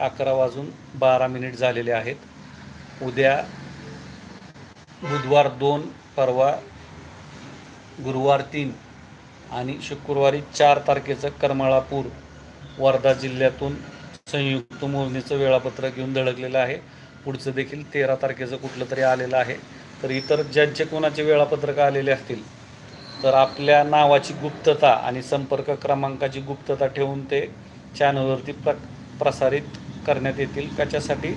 अकरा वाजून बारा मिनिट झालेले आहेत. उद्या बुधवार दोन परवा गुरुवार तीन आणि शुक्रवारी चार तारखेचं करमाळापूर वर्धा जिल्ह्यातून संयुक्त मोजणीचं वेळापत्रक घेऊन धडकलेलं आहे. पुढचं देखील तेरा तारखेचं कुठलं तरी आलेलं आहे. तर इतर ज्यांचे कोणाचे वेळापत्रक आलेले असतील तर आपल्या नावाची गुप्तता आणि संपर्क क्रमांकाची गुप्तता ठेवून ते चॅनलवरती प्र प्रसारित करण्यात येतील. त्याच्यासाठी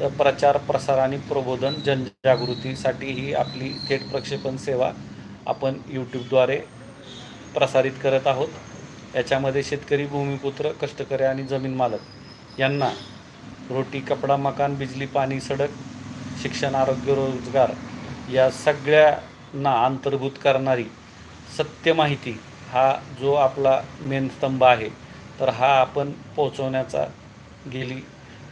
तर प्रचार प्रसार आणि प्रबोधन जनजागृतीसाठी ही आपली थेट प्रक्षेपण सेवा आपण यूट्यूबद्वारे प्रसारित करत आहोत. याच्यामध्ये शेतकरी भूमिपुत्र कष्टकरी आणि जमीन मालक यांना रोटी कपडा मकान बिजली पाणी सडक शिक्षण आरोग्य रोजगार या सगळ्यांना अंतर्भूत करणारी सत्य माहिती हा जो आपला मेन स्तंभ आहे तर हा आपण पोहोचवण्याचा गेली.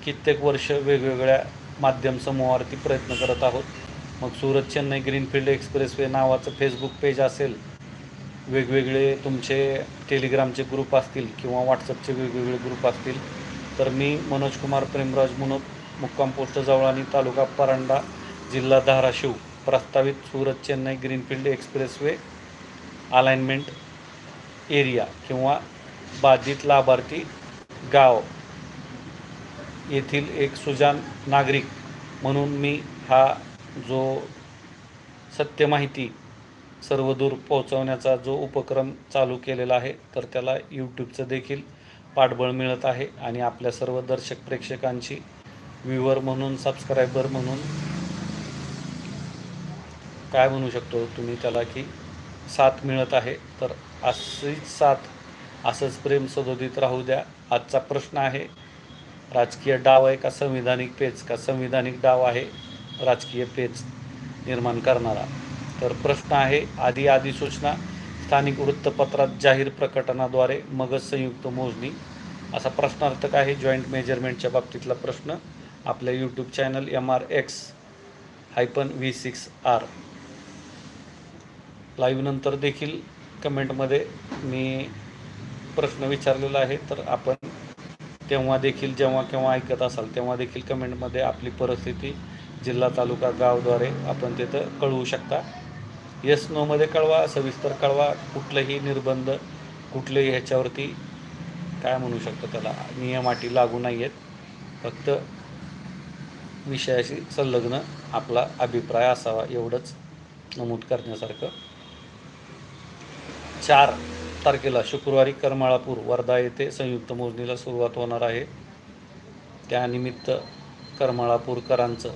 कित्येक वर्ष वेगवेगळ्या माध्यम समूहावरती प्रयत्न करत आहोत. मग सुरत चेन्नई ग्रीनफील्ड एक्सप्रेसवे नावाचं फेसबुक पेज असेल वेगवेगळे तुमचे टेलिग्रामचे ग्रुप असतील किंवा व्हॉट्सअपचे वेगवेगळे ग्रुप असतील तर मी मनोज कुमार प्रेमराज मुनोत मुक्काम पोस्ट जवळानी तालुका परांडा जिल्हा धाराशिव प्रस्तावित Surat Chennai greenfield expressway alignment area किंवा बाधित लाभार्थी गाव. येथील एक सुजान नागरिक म्हणून मी हा जो सत्य माहिती सर्वदूर पोहोचवण्याचा जो उपक्रम चालू केलेला आहे तर त्याला यूट्यूबचं देखील पाठबळ मिळत आहे आणि आपल्या सर्व दर्शक प्रेक्षकांची व्ह्यूवर म्हणून सबस्क्रायबर म्हणून काय म्हणू शकतो तुम्ही त्याला की साथ मिळत आहे? तर अशीच साथ असंच प्रेम सदोदित राहू द्या. आजचा प्रश्न आहे राजकीय डाव आहे का संविधानिक पेच? का संविधानिक डाव आहे राजकीय पेच निर्माण करणारा? तर प्रश्न आहे आधी अधिसूचना स्थानिक वृत्तपत्रात जाहीर प्रकटनाद्वारे मगच संयुक्त मोजणी. असा प्रश्नार्थक आहे जॉईंट मेजरमेंटच्या बाबतीतला प्रश्न. आपल्या YouTube channel M R X hyphen V six R लाईव्हनंतर देखील कमेंटमध्ये मी प्रश्न विचारलेला आहे तर आपण तेव्हा देखील जेव्हा केव्हा ऐकत असाल तेव्हा देखील कमेंटमध्ये आपली परिस्थिती जिल्हा तालुका गावद्वारे आपण तिथं कळवू शकता. येस नोमध्ये कळवा सविस्तर कळवा कुठलंही निर्बंध कुठलेही ह्याच्यावरती काय म्हणू शकतो त्याला नियम अटी लागू नाही आहेत फक्त विषयाशी संलग्न आपला अभिप्राय असावा एवढंच नमूद करण्यासारखं. चार तारखेला शुक्रवारी करमाळापूर वर्धा येथे संयुक्त मोजणीला सुरुवात होणार आहे. त्यानिमित्त करमाळापूरकरांचं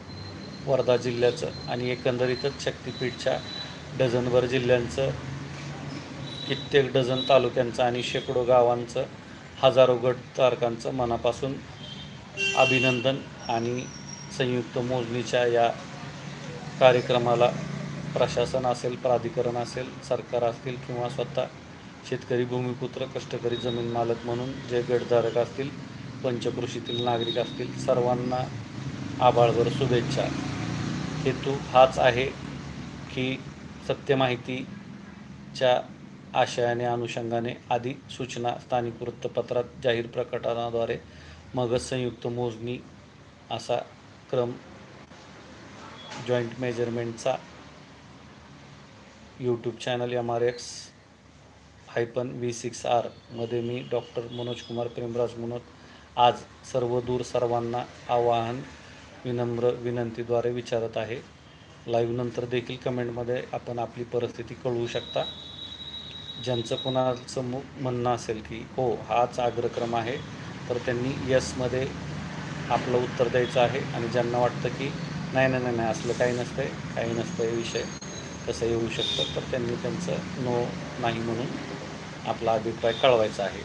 वर्धा जिल्ह्याचं आणि एकंदरीतच शक्तिपीठच्या डझनभर जिल्ह्यांचं कित्येक डझन तालुक्यांचं आणि शेकडो गावांचं हजारो गट तारकांचं मनापासून अभिनंदन आणि संयुक्त मोजणीच्या या कार्यक्रमाला प्रशासन असेल प्राधिकरण असेल सरकार असतील किंवा स्वतः शेतकरी भूमिपुत्र कष्टकरी जमीन मालक म्हणून जे गटधारक असतील पंचकृषीतील नागरिक असतील सर्वांना आभाळभर शुभेच्छा. हेतू हाच आहे की सत्य माहितीच्या आशयाने अनुषंगाने आधी सूचना स्थानिक वृत्तपत्रात जाहीर प्रकटनाद्वारे मगच संयुक्त मोजणी असा क्रम joint मेजरमेंटचा YouTube channel M R X hyphen V six आरमध्ये मी डॉक्टर मनोज कुमार प्रेमराज मनोज आज सर्व दूर सर्वांना आवाहन विनम्र विनंतीद्वारे विचारत आहे. लाईव्ह नंतर देखील कमेंटमध्ये आपण आपली परिस्थिती कळवू शकता. ज्यांचं कोणाचं मु म्हणणं असेल की हो हाच अग्रक्रम आहे तर त्यांनी यसमध्ये आपलं उत्तर द्यायचं आहे. आणि ज्यांना वाटतं की नाही नाही नाही नाही असलं काही नसतं आहे काही नसतं आहे विषय कसं येऊ शकतं तर त्यांनी त्यांचं नो नाही म्हणून आपला अभिप्राय कळवायचा आहे.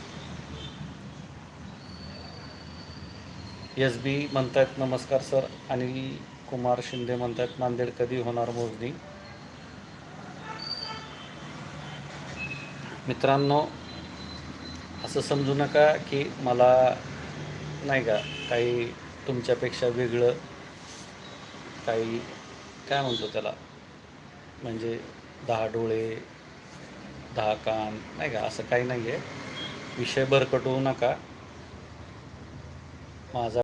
एस बी म्हणतायत नमस्कार सर. अनिल कुमार शिंदे म्हणतायत नांदेड कधी होणार मोजणी? मित्रांनो असं समजू नका की मला नाही का काही तुमच्यापेक्षा वेगळं काही काय म्हणतो त्याला? म्हणजे दहा डोळे दहा कान नाही का? असं काही नाही आहे विषय भरकटवू नका. माझा